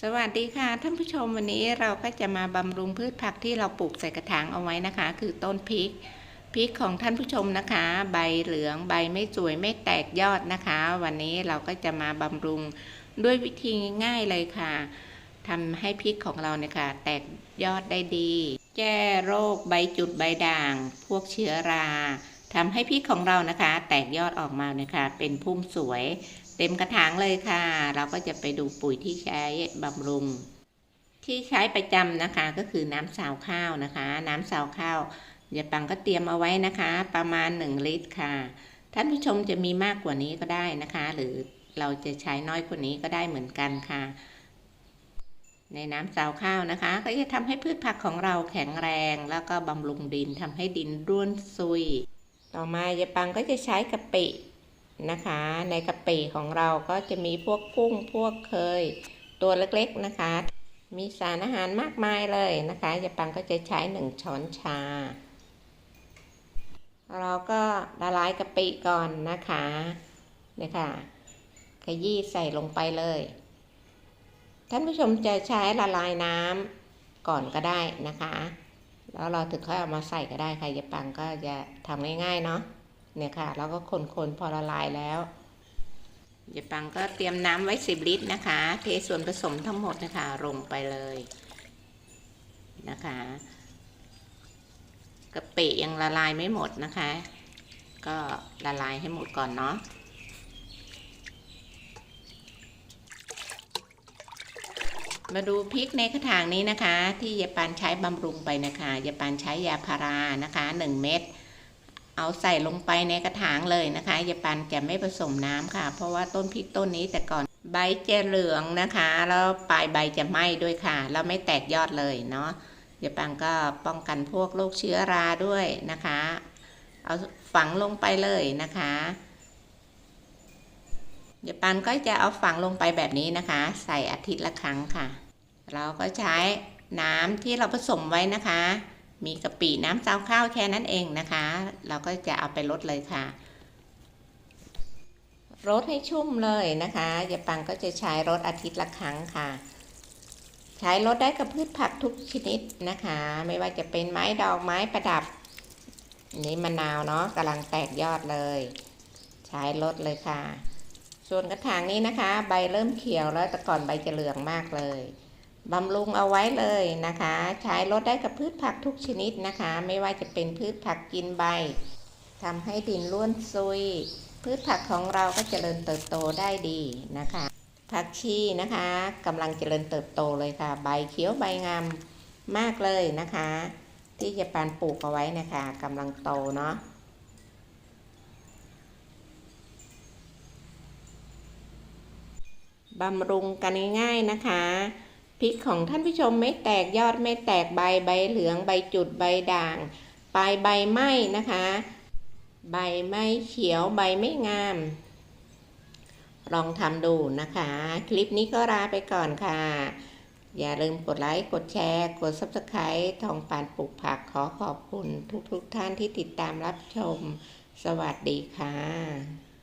สวัสดีค่ะท่านผู้ชมวันนี้เราก็จะมาบำรุงพืชผักที่เราปลูกใส่กระถางเอาไว้นะคะ คือต้นพริกพริกของท่านผู้ชมนะคะ ใบเหลืองใบไม่สวยไม่แตกยอดนะคะ วันนี้เราก็จะมาบำรุงด้วยวิธีง่ายๆเลยค่ะทำให้พริกของเราเนี่ยค่ะ แตกยอดได้ดี แก้โรคใบจุดใบด่าง พวกเชื้อราทำให้พริกของเรานะคะ แตกยอดออกมาเนี่ยค่ะเป็นพุ่มสวย เต็มกระถางเลยค่ะ เราก็จะไปดูปุ๋ยที่ใช้บำรุง ที่ใช้ประจำนะคะก็คือน้ำสาวข้าวนะคะ น้ำสาวข้าวยายปังก็เตรียมเอาไว้นะคะ ประมาณ 1 ลิตรค่ะ ท่านผู้ชมจะมีมากกว่านี้ก็ได้นะคะ หรือเราจะใช้น้อยกว่านี้ก็ได้เหมือนกันค่ะ ในน้ำสาวข้าวนะคะ ก็จะทำให้พืชผักของเราแข็งแรง แล้วก็บำรุงดินทำให้ดินร่วนซุย ต่อมายายปังก็จะใช้กะปิ นะคะ ในกะปิของเราก็จะมีพวกกุ้งพวกเคย ตัวเล็กๆนะคะ มีสารอาหารมากมายเลยนะคะยายปังก็จะใช้หนึ่งช้อนชา เราก็ละลายกะปิก่อนนะคะเนี่ยค่ะขยี้ใส่ลงไปเลย ท่านผู้ชมจะใช้ละลายน้ำก่อนก็ได้นะคะ แล้วเราถึงค่อยเอามาใส่ก็ได้ค่ะยายปังก็จะทำง่ายๆเนาะ เนี่ยค่ะแล้วก็คนๆพอละลายแล้วยายปังก็เตรียมน้ำไว้สิบลิตรนะคะ เทส่วนผสมทั้งหมดนะคะลงไปเลยนะคะกะปิยังละลายไม่หมดนะคะ ก็ละลายให้หมดก่อนเนาะมาดูพริกในกระถางนี้นะคะ ที่ยายปานใช้บำรุงไปนะคะยายปานใช้ยาพารานะคะ 1 เม็ด เอาใส่ลงไปในกระถางเลยนะคะยาปานจะไม่ผสมน้ำค่ะ เพราะว่าต้นพริกต้นนี้แต่ก่อนใบจะเหลืองนะคะ แล้วปลายใบจะไหม้ด้วยค่ะ แล้วไม่แตกยอดเลยเนาะยาปานก็ป้องกันพวกโรคเชื้อราด้วยนะคะ เอาฝังลงไปเลยนะคะยาปานก็จะเอาฝังลงไปแบบนี้นะคะ ใส่อาทิตย์ละครั้งค่ะ เราก็ใช้น้ำที่เราผสมไว้นะคะ มีกะปิน้ำซาวข้าวแค่นั้นเองนะคะ เราก็จะเอาไปลดเลยค่ะรดให้ชุ่มเลยนะคะยาปังก็จะใช้รดอาทิตย์ละครั้งค่ะ ใช้รดได้กับพืชผักทุกชนิดนะคะ ไม่ว่าจะเป็นไม้ดอกไม้ประดับ นี่มะนาวเนาะกำลังแตกยอดเลย ใช้รดเลยค่ะ ส่วนกระถางนี้นะคะ ใบเริ่มเขียวแล้วแต่ก่อนใบจะเหลืองมากเลย บำรุงเอาไว้เลยนะคะ ใช้ลดได้กับพืชผักทุกชนิดนะคะ ไม่ว่าจะเป็นพืชผักกินใบทำให้ดินร่วนซุย พืชผักของเราก็เจริญเติบโตได้ดีนะคะ ผักชีนะคะกำลังเจริญเติบโตเลยค่ะ ใบเขียวใบงามมากเลยนะคะ ที่จะปานปลูกเอาไว้นะคะกำลังโตเนาะบำรุงกันง่ายๆนะคะ พริกของท่านผู้ชมไม่แตกยอดไม่แตกใบใบเหลืองใบจุดใบด่าง ปลายใบไหม้นะคะ ใบไม่เขียวใบไม่งาม ลองทำดูนะคะ คลิปนี้ก็ลาไปก่อนค่ะ อย่าลืมกดไลค์กดแชร์ กด Subscribe ทองปานปลูกผักขอขอบคุณทุกๆทท่านที่ติดตามรับชม สวัสดีค่ะ